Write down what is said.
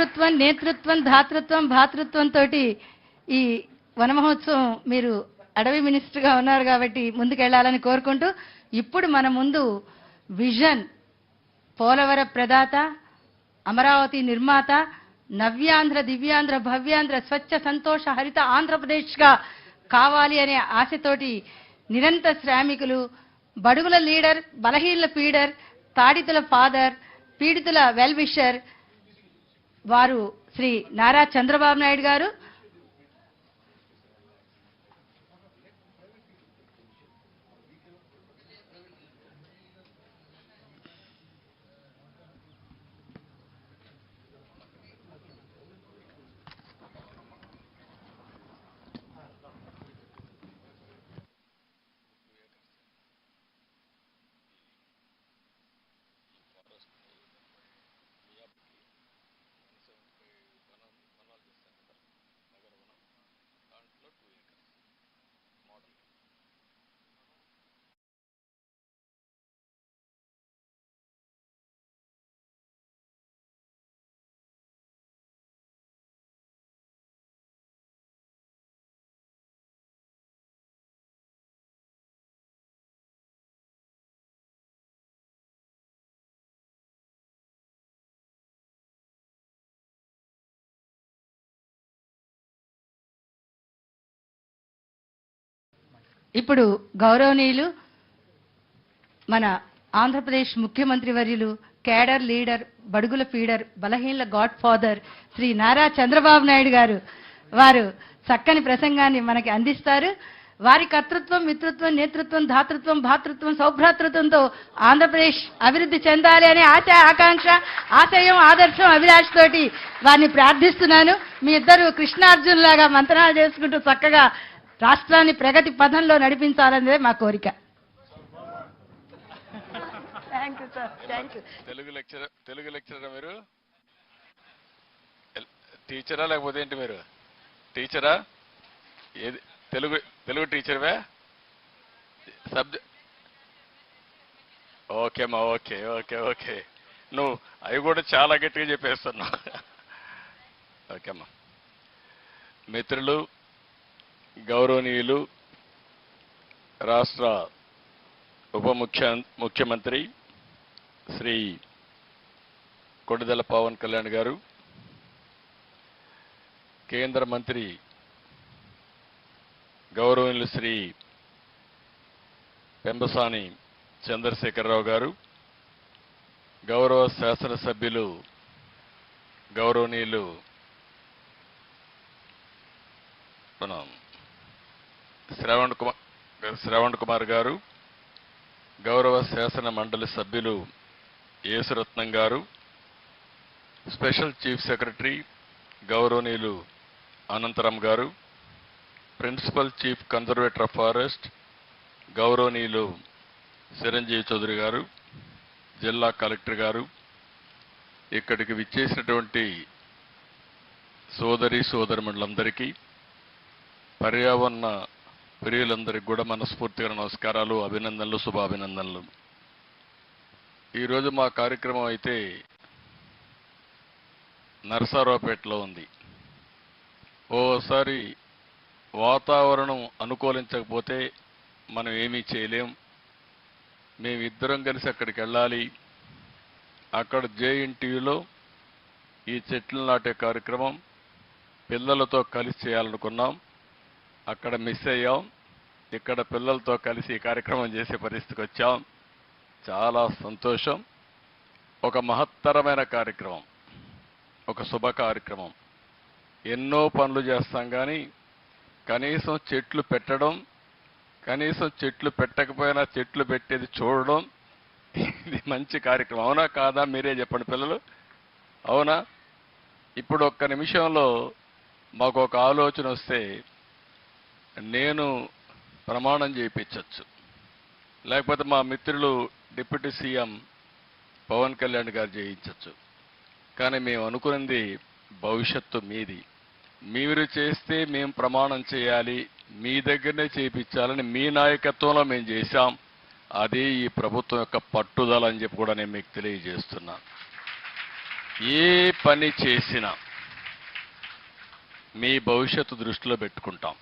కర్తృత్వం నేతృత్వం ధాతృత్వం భాతృత్వం తోటి ఈ వనమహోత్సవం మీరు అడవి మినిస్టర్గా ఉన్నారు కాబట్టి ముందుకెళ్ళాలని కోరుకుంటూ ఇప్పుడు మన ముందు విజన్ పోలవర ప్రదాత అమరావతి నిర్మాత నవ్యాంధ్ర దివ్యాంధ్ర భవ్యాంధ్ర స్వచ్ఛ సంతోష హరిత ఆంధ్రప్రదేశ్గా కావాలి అనే ఆశతోటి నిరంతర శ్రామికులు బడుగుల లీడర్ బలహీనల పీడర్ తాడితుల ఫాదర్ పీడితుల వెల్విషర్ వారు శ్రీ నారా చంద్రబాబు నాయుడు గారు ఇప్పుడు గౌరవనీయులు మన ఆంధ్రప్రదేశ్ ముఖ్యమంత్రి వర్యులు కేడర్ లీడర్ బడుగుల ఫీడర్ బలహీనల గాడ్ ఫాదర్ శ్రీ నారా చంద్రబాబు నాయుడు గారు. వారు చక్కని ప్రసంగాన్ని మనకి అందిస్తారు. వారి కర్తృత్వం మిత్రత్వం నేతృత్వం ధాతృత్వం భాతృత్వం సౌభ్రాతృత్వంతో ఆంధ్రప్రదేశ్ అభివృద్ధి చెందాలి అనే ఆశ ఆకాంక్ష ఆశయం ఆదర్శం అభిలాష్ తోటి వారిని ప్రార్థిస్తున్నాను. మీ ఇద్దరు కృష్ణార్జున్ లాగా మంత్రాలు చేసుకుంటూ చక్కగా రాష్ట్రాన్ని ప్రగతి పథంలో నడిపించాలనేదే మా కోరిక. Thank you sir thank you Telugu lecture Telugu లెక్చరరా మీరు? టీచరా లేకపోతే ఏంటి మీరు? టీచరా? ఏది తెలుగు తెలుగు టీచర్వే? సబ్జెక్ట్ ఓకేమ్మా ఓకే ఓకే ఓకే. నువ్వు అవి కూడా చాలా గట్టిగా చెప్పేస్తున్నావు. ఓకేమ్మా మిత్రులు గౌరవనీయులు రాష్ట్ర ఉప ముఖ్య ముఖ్యమంత్రి శ్రీ కొడిదల పవన్ కళ్యాణ్ గారు కేంద్ర మంత్రి గౌరవనీయులు శ్రీ పెంబసాని చంద్రశేఖరరావు గారు గౌరవ శాసనసభ్యులు గౌరవనీయులు మనం శ్రవణ్ కుమార్ శ్రవణ్ కుమార్ గారు గౌరవ శాసన మండలి సభ్యులు యేసురత్నం గారు స్పెషల్ చీఫ్ సెక్రటరీ గౌరవనీయులు అనంతరం గారు principal chief conservator of forest గౌరవనీయులు చిరంజీవి చౌదరి గారు జిల్లా కలెక్టర్ గారు ఇక్కడికి విచ్చేసినటువంటి సోదరి సోదరిమణులందరికీ పర్యావరణ ప్రియులందరికీ కూడా మనస్ఫూర్తిగా నమస్కారాలు అభినందనలు శుభాభినందనలు. ఈరోజు మా కార్యక్రమం అయితే నరసారావుపేటలో ఉంది. ఓసారి వాతావరణం అనుకూలించకపోతే మనం ఏమీ చేయలేం. మేమిద్దరం కలిసి అక్కడికి వెళ్ళాలి. అక్కడ జేఎన్టీయూలో ఈ చెట్లు నాటే కార్యక్రమం పిల్లలతో కలిసి చేయాలనుకున్నాం. అక్కడ మిస్ అయ్యాం. ఇక్కడ పిల్లలతో కలిసి కార్యక్రమం చేసే పరిస్థితికి వచ్చాం. చాలా సంతోషం. ఒక మహత్తరమైన కార్యక్రమం. ఒక శుభ కార్యక్రమం. ఎన్నో పనులు చేస్తాం కానీ కనీసం చెట్లు పెట్టడం కనీసం చెట్లు పెట్టకపోయినా చెట్లు పెట్టేది చూడడం ఇది మంచి కార్యక్రమం. అవునా కాదా మీరే చెప్పండి పిల్లలు? అవునా? ఇప్పుడు ఒక్క నిమిషంలో మాకు ఒక ఆలోచన వస్తే నేను ప్రమాణం చేయించవచ్చు లేకపోతే మా మిత్రులు డిప్యూటీ సీఎం పవన్ కళ్యాణ్ గారు చేయించవచ్చు కానీ మేము అనుకున్నది భవిష్యత్తు మీది. మీరు చేస్తే మేము ప్రమాణం చేయాలి మీ దగ్గరనే చేయించాలని మీ నాయకత్వంలో మేము చేశాం. అదే ఈ ప్రభుత్వం యొక్క పట్టుదల అని చెప్పి కూడా నేను మీకు తెలియజేస్తున్నాను ఏ పని చేసినా మీ భవిష్యత్తు దృష్టిలో పెట్టుకుంటాం.